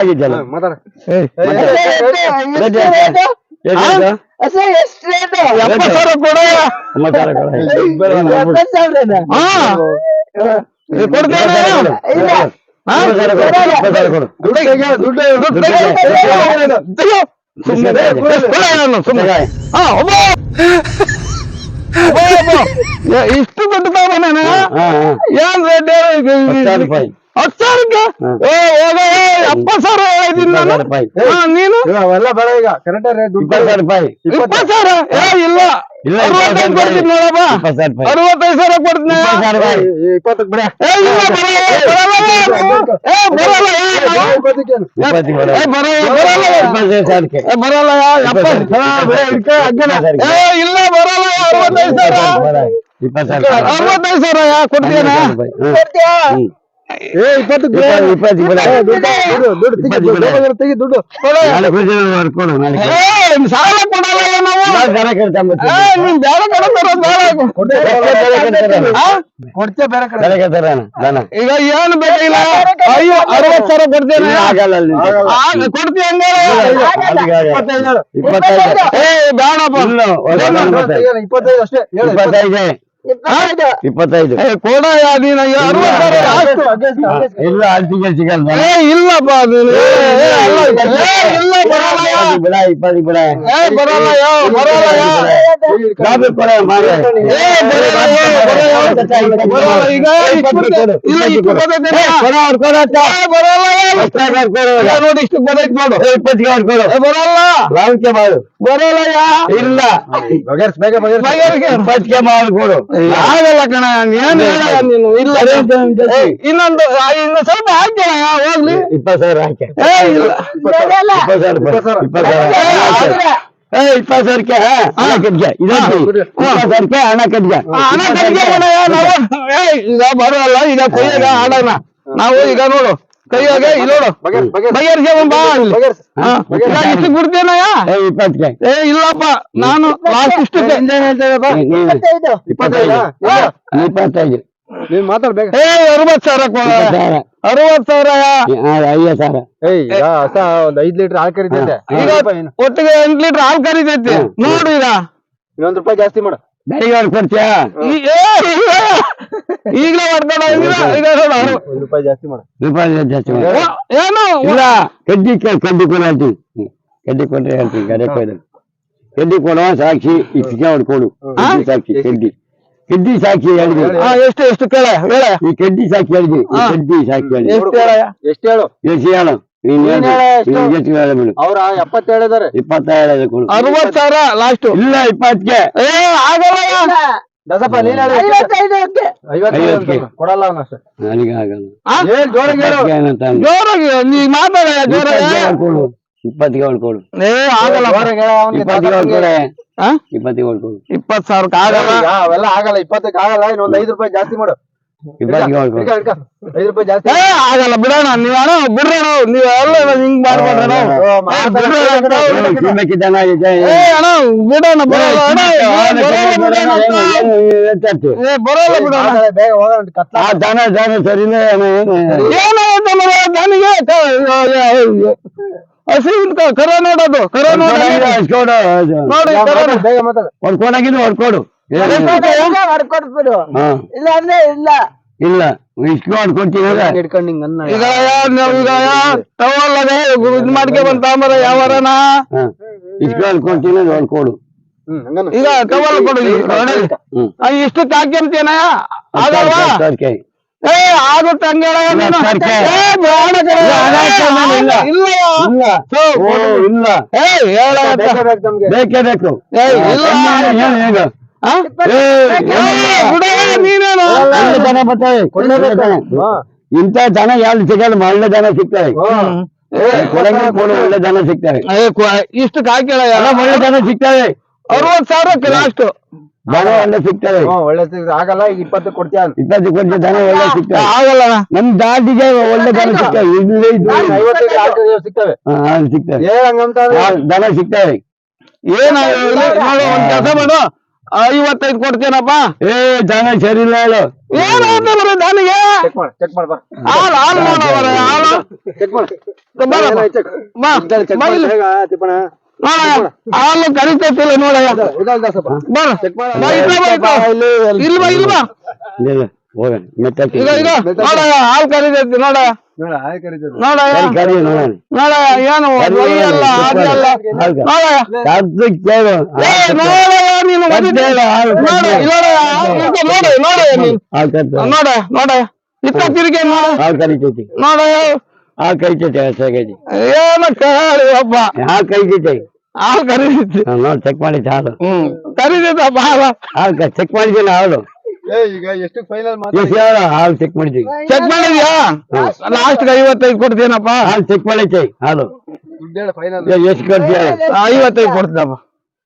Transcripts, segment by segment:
ಆಗಿದ್ಯಲ್ಲ ಇಷ್ಟು ದುಡ್ಡು. ಏನ್ ರೇಟ್ ಹತ್ತು ಸಾವಿರ ರೂಪಾಯಿ. ಹತ್ತು ಸಾವಿರಕ್ಕೆ ಹಾ. ಏ ಹೋಗ ಏ, ಎಪ್ಪತ್ತು ಸಾವಿರ ಹೇಳಿದ್ದೀನಿ ಇಪ್ಪತ್ತು ಸಾವಿರ ನಾನು ರೂಪಾಯಿ. ಹಾ, ನೀನು ಈಗ ಅವೆಲ್ಲ ಬೇಡ ಈಗ ಕರೆಕ್ಟ್ ದುಡ್ಡು ಇಪ್ಪತ್ತು ಸಾವಿರ ರೂಪಾಯಿ ಇಪ್ಪತ್ತು ಸಾವಿರ ಏ ಇಲ್ಲ ಇಲ್ಲ, ಅರವತ್ತೈದು ಕೊಡ್ತೀನಿ ನೋಡಪ್ಪ ಇಪ್ಪತ್ತು ಸಾವಿರ ರೂಪಾಯಿ. ಅರವತ್ತೈದು ಸಾವಿರ ಕೊಡ್ತೀನಿ ಇಪ್ಪತ್ತು ಸಾವಿರ ರೂಪಾಯಿ. ಇಪ್ಪತ್ತಕ್ಕೆ ಬಿಡ ಏ ಇಲ್ಲ ಬರಲ್ಲ, ಬರಲ್ಲ, ಏ ಬರಲ್ಲ ಏ, ನಾವು- ಇಪ್ಪತ್ತಕ್ಕೇನು ಇಪ್ಪತ್ತಿಗೆ ಕೊಡು. ಏ ಬರಲ್ಲ ಬರಲ್ಲ ಇಪ್ಪತ್ತೈದು ಸಾವಿರಕ್ಕೆ. ಏ ಬರಲ್ಲ ಎಪ್ಪತ್ತು ಹಾ, ಬೇ, ಇಟ್ಕೊ, ಅಗ್ಗನ. ಏ ಇಲ್ಲ ಬರಲ್ಲ ಅರವತ್ತೈದು ಸಾವಿರ ಇಪ್ಪತ್ತು ಸಾವಿರ ರೂಪಾಯಿ. ಅರವತ್ತೈದು ಸಾವಿರ ಯಾ ಈಗ ಏನು ಬೇಕಾಗಿಲ್ಲ ಅಯ್ಯೋ ಅರವತ್ ಸಾವಿರ ಕೊಡ್ತೇನೆ ಇಲ್ಲ, ಆಗಲ್ಲ ಅಲ್ಲಿ. ಆಗ ಕೊಡ್ತೀಯ ಇಪ್ಪತ್ತೈದು ಇಪ್ಪತ್ತೈದು. ಏ ಬೇಡಪ್ಪ ಇಲ್ಲ, ಒಂದು ಇಪ್ಪತ್ತೈದು. ಅಷ್ಟೇ ಇಪ್ಪತ್ತೈದು ಇಪ್ಪತ್ತೈದು. ಏ ಕೊಡ ಯಾ ನೀನು. ಇಲ್ಲ ಅಲ್ಟಿಗೆ ಸಿಗಲ್ಲ. ಇಲ್ಲಪ್ಪ. ಇಪ್ಪತ್ತಿಗೆ ಬಿಡ ಬಿಡ. ಕೊಡ ಇಪ್ಪತ್ತು- ಕೊಡು. ಈಗ ನೋಡಿ ಇಷ್ಟು ಬರೈತ್ ನೋಡು ಏ, ಇಪ್ಪತ್ತಿಗೆ ಅವ್ರು ಕೊಡು. ಬರಲ್ಲ. ಮಾಡು. ಇಲ್ಲ. ಬೇಗ. ಇಪ್ಪತ್ತಿಗೆ ಮಾಡು ಕೊಡು. ಆಗಲ್ಲ ಕಣ ಏನ್ ಹೇಳ ನೀನು? ಇಲ್ಲ. ಇನ್ನೊಂದು ಆ, ಇನ್ನು ಸ್ವಲ್ಪ ಹಾಕ್ಯಣ ಹೋಗ್ಲಿ. ಇಪ್ಪತ್ತು ಸಾವಿರ ಹಾಕಿ ಏ ಇಲ್ಲ. ಇಪ್ಪತ್ತು ಸಾವಿರ. ಇಪ್ಪತ್ತು ಸಾವಿರ ಏ ಇಪ್ಪತ್ತು ಸಾವಿರಕ್ಕೆ ಹಣ ಕಟ್ಗೆ ಇದಕ್ಕೆ ಇಪ್ಪತ್ತು ಸಾವಿರಕ್ಕೆ ಹಣ ಕಟ್ಗೆ. ಆ, ಹಣ ಕಟ್ಗೆ ನಾವು ಏ ಈಗ ಬರೋಲ್ಲ ಈಗ ಆಡೋಣ. ನಾವು ಈಗ ನೋಡು. ಕೈಯಾಗ ಇಷ್ಟು ಬಿಡ್ತೇನಯ್ಯ ಏ ಇಲ್ಲಪ್ಪ ನಾನು ಲಾಸ್ಟ್ ಇಷ್ಟಕ್ಕೆ ಇಪ್ಪತ್ತೈದಾ? ಇಪ್ಪತ್ತೈದು? ಇಲ್ಲ. ಇಪ್ಪತ್ತೈದು. ನೀನ್ ಮಾತಾಡ್ ಬೇಗ. ಏ ಅರವತ್ ಸಾವಿರ ಅರವತ್ ಸಾವಿರ ಸಾವಿರ ಹೊಸ ಒಂದ್ ಐದ್ ಲೀಟರ್ ಹಾಲ್ ಕರಿತೈತೆ ಒಟ್ಟಿಗೆ ಎಂಟ್ ಲೀಟರ್ ಹಾಲು ಕರಿತೈತೆ ನೋಡು ಈಗ. ಇನ್ನೊಂದ್ ರೂಪಾಯಿ ಜಾಸ್ತಿ ಮಾಡು. ಬೆಳಿಗ್ಗೆ ಕೊಡ್ತೀಯಾ? ಏ. ಈಗ್ಲೇ ಮಾಡ್ತಾನ ಈಗ ಈಗ ನೋಡು ಒಂದ್ ರೂಪಾಯಿ ಜಾಸ್ತಿ ಮಾಡು. ರೂಪಾಯಿ ಜಾಸ್ತಿ ಮಾಡಿ. ಓ, ಏನು? ಇಲ್ಲ ಕಡ್ಡಿ ಕ- ಕಡ್ಡಿ ಕೊಡು ಹೇಳ್ತೀನಿ ಹ್ಮ್. ಕಡ್ಡಿ ಕೊಟ್ರೆ ಹೇಳ್ತೀನಿ ಗಡೆ ಕೊಯ್ದು ಕಡ್ಡಿ ಕೊಡುವ ಸಾಕ್ಷಿ ಇಟ್ಟಿಗೆ ಅವ್ರು ಕೊಡು. ಕಡ್ಡಿ ಸಾಕ್ಷಿ ಕಡ್ಡಿ. ಕಡ್ಡಿ ಸಾಕ್ಷಿ ಹೇಳಿದ್ವಿ ಆ, ಎಷ್ಟು ಎಷ್ಟು ಕೇಳ ಹೇಳ ಈ ಕಡ್ಡಿ ಸಾಕ್ಷಿ ಹೇಳಿದ್ವಿ ಈ ಕಡ್ಡಿ ಸಾಕ್ಷಿ ಹೇಳಿದ್ವಿ ಎಷ್ಟು ಹೇಳ ಎಷ್ಟು ಹೇಳು? ಎಷ್ಟು ಹೇಳು? ನೀನ್ ನೀನ್ ಹೇಳು ಎಷ್ಟು? ಹೇಳು ಎಷ್ಟು ಹೇಳ ಬಿಡು. ಅವ್ರ ಎಪ್ಪತ್ತು ಹೇಳಿದಾರೆ ಇಪ್ಪತ್ತೈದು ಕೊಡು. ಅರವತ್ ಸಾವಿರ ಲಾಸ್ಟ್. ಇಲ್ಲ ಇಪ್ಪತ್ತಿಗೆ. ಏ ಆಗಲ್ಲ. ದಸಪ್ಪ ನೀನ್ ಹೇಳು. ಐವತ್ತೈದು ಐವತ್ತಕ್ಕೆ. ಕೊಡಲ್ಲ ಅವನ ನನಗೆ ಆಗಲ್ಲ. ಆ? ಏನ್ ಜೋರಾಗಿ ಹೇಳು. ಇಪ್ಪತ್ತಿಗೆ ಏನಂತ ಅಂದೆ. ಜೋರಾಗಿ ನೀ ಮಾತಾಡ ಜೋರಾಗಿ. ಇಪ್ಪತ್ತಿಗೆ ಅವ್ರು ಕೊಡು. ಇಪ್ಪತ್ತಿಗೆ ಅವ್ರು ಕೊಡು. ಏ ಆಗಲ್ಲ. ಜೋರಾಗಿ ಹೇಳು ಅವ್ನಿಗೆ ಇಪ್ಪತ್ತಿಗೆ ಅವ್ರು ಕೊಡೆ. ಆ? ಇಪ್ಪತ್ತಿಗೆ ಅವ್ರು ಕೊಡು. ಇಪ್ಪತ್ ಸಾವಿರಕ್ಕೆ ಆಗಲ್ಲ. ಈಗ ಅವೆಲ್ಲ ಆಗಲ್ಲ ಇಪ್ಪತ್ತಕ್ಕೆ ಆಗಲ್ಲ. ಇನ್ನೊಂದ್ ಐದು ರೂಪಾಯಿ ಜಾಸ್ತಿ ಮಾಡು. ಇಪ್ಪತ್ತಿಗೆ ಅವ್ರು ಕೊಡು ಇಡ್ಕ, ಇಡ್ಕ. ಐದು ರೂಪಾಯಿ ಜಾಸ್ತಿ ಏ ಆಗಲ್ಲ ಬಿಡೋಣ ನೀವ್ ಅಣ್ಣ ಬಿಡ್ರಣ ನೀವ್ ಎಲ್ಲ ಹಿಂಗ್ ಮಾಡ್ಬೇಡ್ರಣ ಓ, ಮಾತಾಡ- ತಿನ್ನಕ್ಕಿದ್ದಾನ ಇದೆ. ಏ ಅಣ್ಣ ಬಿಡೋಣ ಬರಲ್ಲ ಅಣ್ಣ ಏ, ಏನು- ಬರಲ್ಲ ಬಿಡೋಣ ಏನು- ಏನು ಎತ್ತಾಯ್ತು? ಏ ಬರಲ್ಲ ಬಿಡೋಣ ಮಾತಾಡ, ಬೇಗ ಹೋಗೋಣ ಕತ್ಲ ಆ ದನ ದನ ಸರಿನೇ ಏನು ಏನು ಏನಾಯ್ತು ಮರ ನನಗೆ ಹಸಿ ಕರ ನೋಡೋದು ಕರ ನೋಡೋದು ಹೊಡ್ಕೊಡು ನೋಡಿ ಕರ ಮಾತಾಡು, ಬೇಗ ಮಾತಾಡ ಹೊಡ್ಕೊಡಾಗಿದ್ದು ಹೊಡ್ಕೊಡು ಇಲ್ಲ ಅಂದ್ರೆ ಇಲ್ಲ. ಇಲ್ಲ ಹಿಡ್ಕೊಂಡು ಈಗ ತಗೊಳ್ಳದೆ ಇದ್ ಮಾಡ್ಕೆ ಯಾವಾರನ ಹಂಗನ್ನು. ಈಗ ಕೊಡು ಇಷ್ಟು ಆಗಲ್ವಾ? ಏ ಆಗುತ್ತೆ ಹಂಗೆ ಇಲ್ಲ, ಇಲ್ಲ. ಇಲ್ಲಯ್ಯ. ಬರ್ತಾರೆ. ಇಂತ ದನ ಯಾವ್ದು ಸಿಗಲ್ಲ ಒಳ್ಳೆ ಜನ ಸಿಗ್ತಾರೆ. ಒಳ್ಳೆ ದನ ಸಿಗ್ತಾರೆ. ಇಷ್ಟು ಕಾಯ್ಕೇಳ ಎಲ್ಲ ಒಳ್ಳೆ ದನ ಸಿಗ್ತಾರೆ. ಅರವತ್ ಸಾವಿರ ಲಾಸ್ಟ್ ಜನ ಒಳ್ಳೆ ಸಿಗ್ತಾರೆ. ಒಳ್ಳೆ ಆಗಲ್ಲ ಈಗ ಇಪ್ಪತ್ತು ಕೊಡ್ತೀಯ. ಇಪ್ಪತ್ತು ಕೊಡ್ತೀಯ ಜನ ಒಳ್ಳೆ ಸಿಗ್ತಾರೆ ಆಗಲ್ಲ. ನಮ್ ದಾಟಿಗೆ ಒಳ್ಳೆ ಜನ ಸಿಗ್ತವೆ ಇಲ್ಲಿ ಸಿಗ್ತವೆ. ಸಿಗ್ತವೆ ದನ ಸಿಗ್ತವೆ ಏನ ನೋಡು ಒಂದ್ ಕೆಲಸ ಮಾಡು. ಐವತ್ತೈದು ಕೊಡ್ತೀನಪ್ಪ ಏ ದನ ಸರಿ ಇಲ್ಲ ಹೇಳು ಏನ್ ಆಯ್ತು ಬರೀ ನನಗೆ ಚೆಕ್ ಮಾಡಿ ಚೆಕ್ ಮಾಡಿ ಬಾ ಹಾಲು ಹಾಲು ನೋಡವರ ಹಾಲು ಚೆಕ್ ಮಾಡಿ ಬರ ಚೆಕ್ ಬಾ ಚೆಕ್ ಬಾ ಮಾಡಿ ಇಲ್ಲಿ. ಬೇಗ ತಿಪ್ಪಣ ನೋಡಯ್ಯ ಹಾಲು ಕರಿತೈತಿಲ್ಲ ನೋಡಯ್ಯ ಇದಲ್ಲ ದಾಸಪ್ಪ ಬರ ಚೆಕ್ ಮಾಡ ಬಾ, ಇಲ್ವಾ, ಬಾ, ಇಲ್ವಾ. ಇಲ್ವಾ ಇಲ್ವಾ ಇಲ್ಲ ಹೋಗ ಮೆತ್ತಕ್ಕೆ ಈಗ ಈಗ ನೋಡಯ್ಯ ಹಾಲು ಕರಿತೈತಿ ನೋಡಯ್ಯ ನೋಡ ಆಯ್ ಕರೀತದೆ ನೋಡಯ್ಯ ಕರಿ ಕರಿ ನೋಡೋಣ ನೋಡಯ್ಯ ಏನು ಒಯ್ಯಿ ಅಲ್ಲ ಅದಲ್ಲ ನೋಡಯ್ಯ ನೋಡು, ನೋಡು ಇತ್ತ ತಿರುಗಿ ನೋಡ ನೋಡಯ್ಯ ಹಾಲು ಕರಿತೈತಿ ಹಸಾಗೈತಿ ಏನು ಕೇಳಿ ಒಬ್ಬ ಹಾಲು ಕರಿತೈತಿ ಹಾಲು ನೋಡಿ ಚೆಕ್ ಮಾಡಿ ಹಾಲು ಹ್ಮ್. ಕರೀತೈತಪ್ಪ ಹಾಲು ಹಾಲು ಚೆಕ್ ಮಾಡಿದ್ದೀನಿ ಹಾಲು ಏ ಈಗ ಎಷ್ಟು ಫೈನಲ್ ಎಷ್ಟು ಹೇಳು ಹಾಲು ಚೆಕ್ ಮಾಡಿದ್ದೀವಿ ಚೆಕ್ ಮಾಡಿದ್ಯಾ? ಲಾಸ್ಟ್ ಐವತ್ತೈದು ಕೊಡ್ತೀನಪ್ಪ ಹಾಲು ಚೆಕ್ ಮಾಡೈತಿ ಹಾಲು ಎಷ್ಟು ಕೊಡ್ತೀಯ? ಐವತ್ತೈದು ಕೊಡ್ತೀನಪ್ಪ.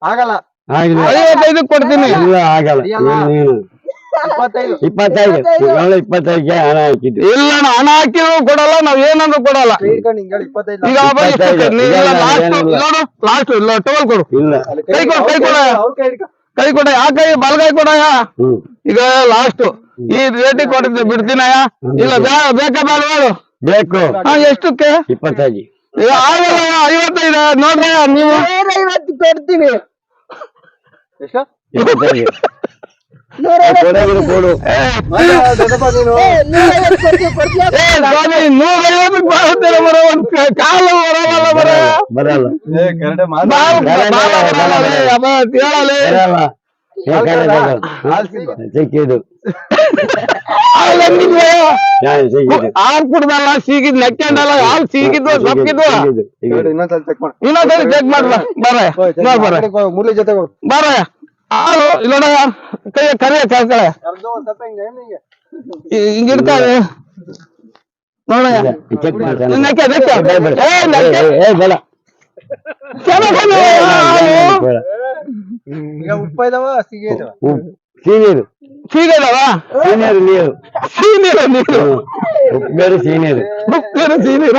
ಆಗಿಲ್ಲ. ಐವತ್ತೈದು ಕೊಡ್ತೀನಿ. ಇಲ್ಲ ಆಗಲ್ಲ. ನೀನು ಇಪ್ಪತ್ತೈದು. ಇಪ್ಪತ್ತೈದು. ಏಳು ಇಪ್ಪತ್ತೈದಕ್ಕೆ ಹಣ ಹಾಕಿದ್ದು. ಇಲ್ಲ ಅಣ್ಣ, ಹಣ ಹಾಕಿದ್ರು ಕೊಡಲ್ಲ ನಾವ್ ಏನಂದ್ರು ಕೊಡಲ್ಲ. ಹಿಡ್ಕೊಂಡು ಹಿಂಗೆ ಹೇಳಿ ಇಪ್ಪತ್ತೈದು. ಈಗ ಲಾಸ್ಟ್ ಇಲ್ಲ ಟವಲ್ ಕೊಡು. ಇಲ್ಲ. ಕೈ ಕೊಡು ಕೈ ಕೊಡ. ಅವ್ರ ಕೈ ಹಿಡ್ಕೊ ಕೈ ಕೊಡ ಯಾ ಕೈ ಬಲಗೈ ಕೊಡಯ್ಯ ಈಗ ಲಾಸ್ಟ್ ಈ ರೇಟಿಗೆ ಕೊಡ್ತೀನಿ ಬಿಡ್ತೀನಯ್ಯ ಇಲ್ಲ ಬೇಕಾ ಬೇಡ ಹೇಳು. ಬೇಕು. ಹಾ ಎಷ್ಟಕ್ಕೆ? ಇಪ್ಪತ್ತೈದು. ಈಗ ಆಗಲ್ಲ ಐವತ್ತೈದು ನೋಡ್ರಿ ನೀವು. ಕೊಡ್ತೀನಿ. ಕಾಲು ಬರಲ್ಲ ಬರ ಬರಲ್ಲ ಏ ಕರೆಕ್ಟ್ ಮಾತು ಹೇಳಲಿ ಬರಲ್ಲ ಯಾಕಂದ್ರೆ ಬರಲ್ಲ. ಹಾಲ್ ಸಿಗ್ವಾ? ಸಿಕ್ಕಿದ್ದು ನಾನು ಸಿಕ್ಕಿದ್ದು ಹಾಲು ಕುಡ್ದಲ್ಲ ಸೀಗಿದ್ ನೆಕ್ಕೊಂಡಲ್ಲ ಹಾಲು ಸೀಗಿದ್ದು ಸಪ್ಕಿದ್ದು ಸಿಕ್ಕಿದ್ದು, ನೋಡಿ, ಸಿಕ್ಕಿದ್ದು. ಇನ್ನೊಂದ್ಸಲ ಚೆಕ್ ಮಾಡು ಇನ್ನೊಂದ್ಸರಿ ಚೆಕ್ ಮಾಡ್ರ ಬರ ಹೋಯ್, check ನೋಡ್ ಮಾಡು. ಬರ ಆ ಕಡೆಗ್ ಹೋಗು, ಮುರಳಿ ಜೊತೆ ಹೋಗು ಬರ ಹಾಲು ಇಲ್ಲೋಡ ಕೈಯ ಕರಿಯ ಕಳ್ಕಳ ಕರ್ದು ಒಂದ್ ಸ್ವಲ್ಪ ಹಿಂಗೆ ಏನ್ ಹಿಂಗೆ ಹಿಂಗ ಇಡ್ತಾವೆ ನೋಡಯ್ಯ ಇಲ್ಲ, ಚೆಕ್ ಮಾಡ್ತಾನೆ. ನೆಕ್ಕೆ, ನೆಕ್ಕೆ. ಬೇಡ, ಬೇಡ. ಏ, ನೆಕ್ಕೆ. ಏ, ಏ, ಬೇಡ. ಚೆನ್ನಾಗಲ್ಲ ಹಾಲು. ಬೇಡ. ಈಗ ಉಪ್ಪ ಇದಾವ ಸಿಗಿ ಇದಾವ ಉಪ್ಪು, ಸೀನೀರು ಸೀಗದವ ಸೀನಿಯರ್ ನೀರು ಸೀನೀರ ನೀರು ಹ್ಮ್. ಉಪ್ಪು ಬೇರೆ ಸೀನಿಯರ್ ಉಪ್ಪಿನ ಸೀನೀರ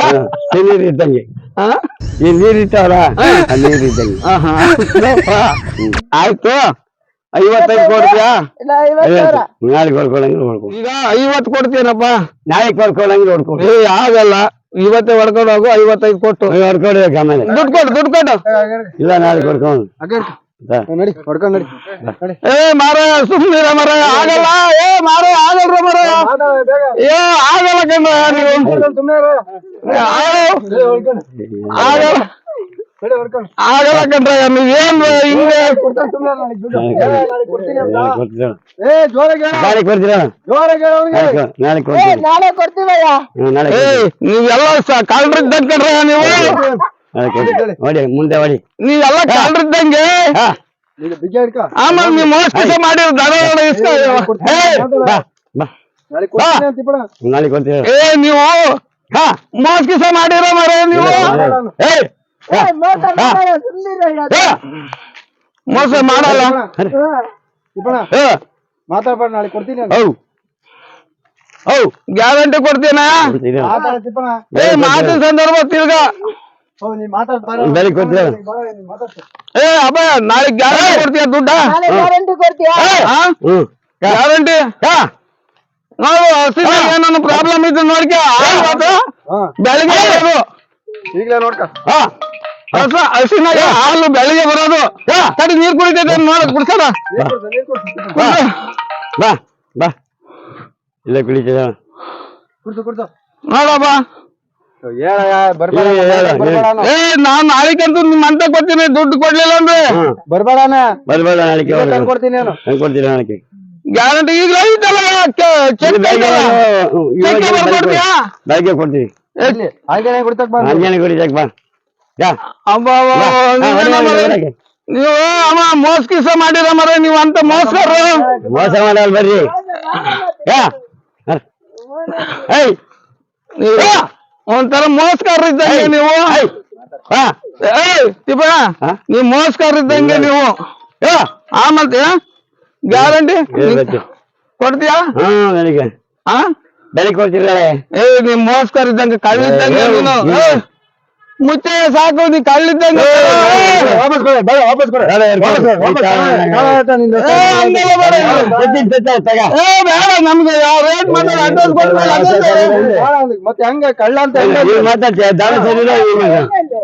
ಸೀನಿಯರ್ ಇದ್ದಂಗೆ ಹಾ? ಈ ನೀರ್ ಇರ್ತಾವಲ್ಲ ಆ ನೀರ್ ಇದ್ದಂಗೆ ಆಹಾ. ಆಯ್ತು ಐವತ್ತೈದು ಕೊಡ್ತೀಯಾ? ಇಲ್ಲ ಐವತ್ತು. ಸಾವಿರ ನಾಳೆ ನೋಡ್ಕೊ. ಈಗ ಐವತ್ತು ಕೊಡ್ತೀನಪ್ಪ. ನಾಳೆ ಕೊಡ್ಕೊಳಂಗೆ ನೋಡ್ಕೊ. ಏ ಆಗಲ್ಲ. ಇವತ್ತೇ ಹೊಡ್ಕೊಂಡು ಹೋಗು ಐವತ್ತೈದು ಕೊಟ್ಟು. ಹೊಡ್ಕೊಂಡು ಆಮೇಲೆ. ದುಡ್ಡು ಕೊಡು ದುಡ್ಡು ಕೊಡು. ಇಲ್ಲ ನಾಳೆ ಕೊಡ್ಕೊಂಡು ನಡಿ ಹೊಡ್ಕೊಂಡ್ ನಡಿ. ಏ ಮಾರ ಸುಮ್ಮನಿರ ಮರ ಆಗಲ್ಲ. ಏ ಮಾರ ಆಗಲ್ರ ಮರ ಏ ಆಗಲ್ಲ ಕಣ್ಣ ನೀವು. ಆಗಲ್ಲ. ಹೊಡ್ಕೊಂಡು. ಆಗಲ್ಲ ನಡಿ ಹೊಡ್ಕೊಂಡು ಆಗಲ್ಲ ಕಣ್ರ ನೀವೇನ್ ಹಿಂಗೆ ಕೊಡ್ತಾನೆ ಸುಮ್ಮನೆ ನಾಳೆ ದುಡ್ಡು. ಏ, ಕೊಡ್ತೀನಿ. ಅಂತ. ಏ ಜೋರಾಗಿ ಹೇಳು. ನಾಳೆ ಕೊಡ್ತೀರಾ ಜೋರಾಗಿ ಹೇಳು ಅವ್ನಿಗೆ. ನಾಳೆ ಕೊ- ಏ ಕೊಡ್ತೀನಿ ನಾಳೆ ಕೊಡ್ತೀವಯ್ಯ ಹ್ಮ್, ನಾಳೆ ಏ ಕೊಡ್ತೀನಿ. ನೀವೆಲ್ಲ ಕಳ್ರಿದ್ದಂಗೆ ಕಣ್ರ ನೀವು? ನಾಳೆ ಕೊಡ್ತೀನಿ. ಹೊಡಿ ಮುಂದೆ ಹೊಡಿ. ನೀವೆಲ್ಲ ಕಾಲ್ರಿದ್ದಂಗೆ? ಹಾ. ನೀನು ಬಿಗಿ ಹಿಡ್ಕೊ. ಆಮೇಲೆ ನೀವು ಮೋಸ ಮಾಡಿರೋ ಬಾ ಬಾ. ನಾಳೆ ಕೊಡ್ತೀನಿ ಅಂತ ಇಪ್ಪಣ. ನಾಳೆ ಕೊಡ್ತೀರ ಏ ನೀವು ಹಾ. ಮೋಸ ಕಿಸ ಮಾಡಿರೋ ಮರ ನೀವು? ಏ ಮೋಸ ಮಾಡಲ್ಲ, ಸುಮ್ನಿರಯ್ಯ. ಹಾ ಮೋಸ ಮಾಡಲ್ಲ ಇಪ್ಪಣ, ಏ, ಮಾತಾಡ್ಬೇಡ ನಾಳೆ ಕೊಡ್ತೀನಿ ಅಂತ. ಹೌ ಹೌ ಗ್ಯಾರಂಟಿ ಕೊಡ್ತೀನ ಕೊಡ್ತೀರಾ ಮಾತಾಡು ತಿಪ್ಪಣ. ಏ ಮಾತಿನ ಸಂದರ್ಭ ತಿರ್ಗ ಹೌದು, ನೀನ್ ಮಾತಾಡ್ ಬಾರ. ಬೆಳಿಗ್ಗೆ ಕೊಡ್ತೀರಾ? ಬಾರ, ನೀನ್ ಮಾತಾಡ್ಸು. ಏ ಅಬ್ಬ ನಾಳೆ ಗ್ಯಾರಂಟಿ ಕೊಡ್ತೀಯ ದುಡ್ಡ ನಾಳೆ ಗ್ಯಾರಂಟಿ ಕೊಡ್ತೀಯಾ ಹ್ಮ್ ಗ್ಯಾರಂಟಿ ಹಾ ನೋಡು ಹಸಿದ ಏನನ್ನ ಪ್ರಾಬ್ಲಮ್ ಇದ್ದು ನೋಡ್ಕ ಆಯ್ತು ಹಾ, ಬೆಳಿಗ್ಗೆ ಬರೋದು ಈಗ್ಲೇ ನೋಡ್ಕ. ಹಾ. ಹಸ ಹಸಿನಾಗ ಹಾಲು ಬೆಳಿಗ್ಗೆ ಬರೋದು. ತಡಿ ನೀರ್ ಕುಡಿತೈತೆ ನೋಡಕ್ ಕುಡ್ಸೋಣ? ನೀರ್ ಕೊಡ್ಸು, ಬಾ ಬಾ ಬಾ. ಇಲ್ಲ ಕುಳಿತದ ಕುಡ್ಸು. ನೋಡಪ್ಪ. ಏ ನಾನ್ ನಾಳಿಕಂತ ನಿಮ್ ಅಂತ ಕೊಡ್ತೀನಿ ದುಡ್ಡು ಕೊಡ್ಲಿಲ್ಲ ಅಂದ್ರೆ? ಬರ್ಬೇಡ ಅಣ್ಣ. ಕೊಡ್ತೀನಿ ಕೊಡ್ತೀನಿ ಗ್ಯಾರಂಟಿ ಈಗ ಐತಲ್ಲ? ಚೆಕ್ ಬರ್ಕೊಡ್ತೀಯಾ ಬೆಳಗ್ಗೆ ಕೊಡ್ತೀವಿ ಇಲ್ಲಿ, ಹಾಗೇನೆ ಕೊಡ್ತಕ್ ಬಾ. ಅಂಜನೆ ಕುಡಿತಕ್ ಬಾ. ಯಾ. ಅಬ್ಬ ಬಾ. ಹಾ, ಹೊಡಿ, ಹೊಡಿ, ಹೊಡಿ. ನೀವು ಅಮ್ಮ ಮೋಸ ಕಿಸ ಮಾಡಿರ ಮರ ನೀವು ಅಂತ ಮೋಸ್ಕರ. ಮೋಸ ಮಾಡಲ್ಲ ಬರ್ರಿ. ಯಾ. ಹ. ಏಯ್. ನೀವು ಒಂಥರ ಮೋಸ್ಕರ ಇದ್ದಂಗೆ ನೀವು. ಹಾ. ಏಯ್ ತಿಪ್ಪ ಹಾ? ನೀವು ಮೋಸ್ಕರ ಇದ್ದಂಗೆ ನೀವು. ಯಾ. ಆ ಮತ್ತೆ ಗ್ಯಾರಂಟಿ? ಹೇಳ್ಬೇಕು. ಕೊಡ್ತೀಯಾ? ಹಾ ಬೆಳಿಗ್ಗೆ ಹಾ ಬೆಳಿಗ್ಗೆ ಕೊಡ್ತೀರ ಏ ನಿಮ್ ಮೋಸ್ಕರ್ ಇದ್ದಂಗೆ ಕಳ್ಳ ಇದ್ದಂಗೆ ಏ, ನೀನು ಏ, ಮುಚ್ಚೆ ಸಾಕು ನೀ ಕಳ್ಳಿದ್ದಂಗೆ ವಾಪಸ್ ಕೊಡ ಬೇಡ ವಾಪಸ್ ಕೊಡ ಬೇಡ, ವಾಪಸ್ ಕೊಡು, ವಾಪಸ್ ಕೊಡು. ಕಾಲ ಆಯ್ತಾ ಏ, ಹಂಗೆಲ್ಲ ಬೇಡ ಇದು. ಏ ಬೇಡ ನಮ್ಗೆ ಯಾವ ರೇಟ್ ಕೊಡ್ಬೇಕು ಅದೇ ಬೇರೆ. ಬಾಳ ಮತ್ತೆ ಹೆಂಗ ಕಳ್ಳ ಅಂತ ಹೆಂಗ ಮಾತಾಡ.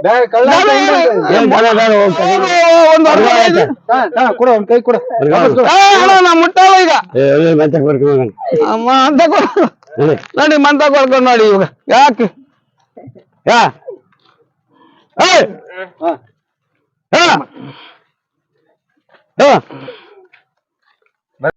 ಬ್ಯಾಗ್ ಕಳ್ಳ ಅಂತ ಹೆಂಗ್ ಹೇಳ್ತಾರೆ? ಒಂದು ಅರ್ಧ ಐದು. ಹಾ, ಹಾ, ಕೊಡು ಒಂದ್ ಕೈ ಕೊಡು ವಾಪಸ್ ಕೊಡು. ಏ, ಅಣ್ಣ ನಾ ಮುಟ್ಟಲ್ಲ ಈಗ. ಅಮ್ಮ ಅಂತ ಕೊಡು ನೋಡಿ ಮಂತ ಕೊಡ್ಕೊಂಡು ನೋಡಿ ಇವಾಗ ಯಾಕೆ ಯಾ ಹಾ ಹಾ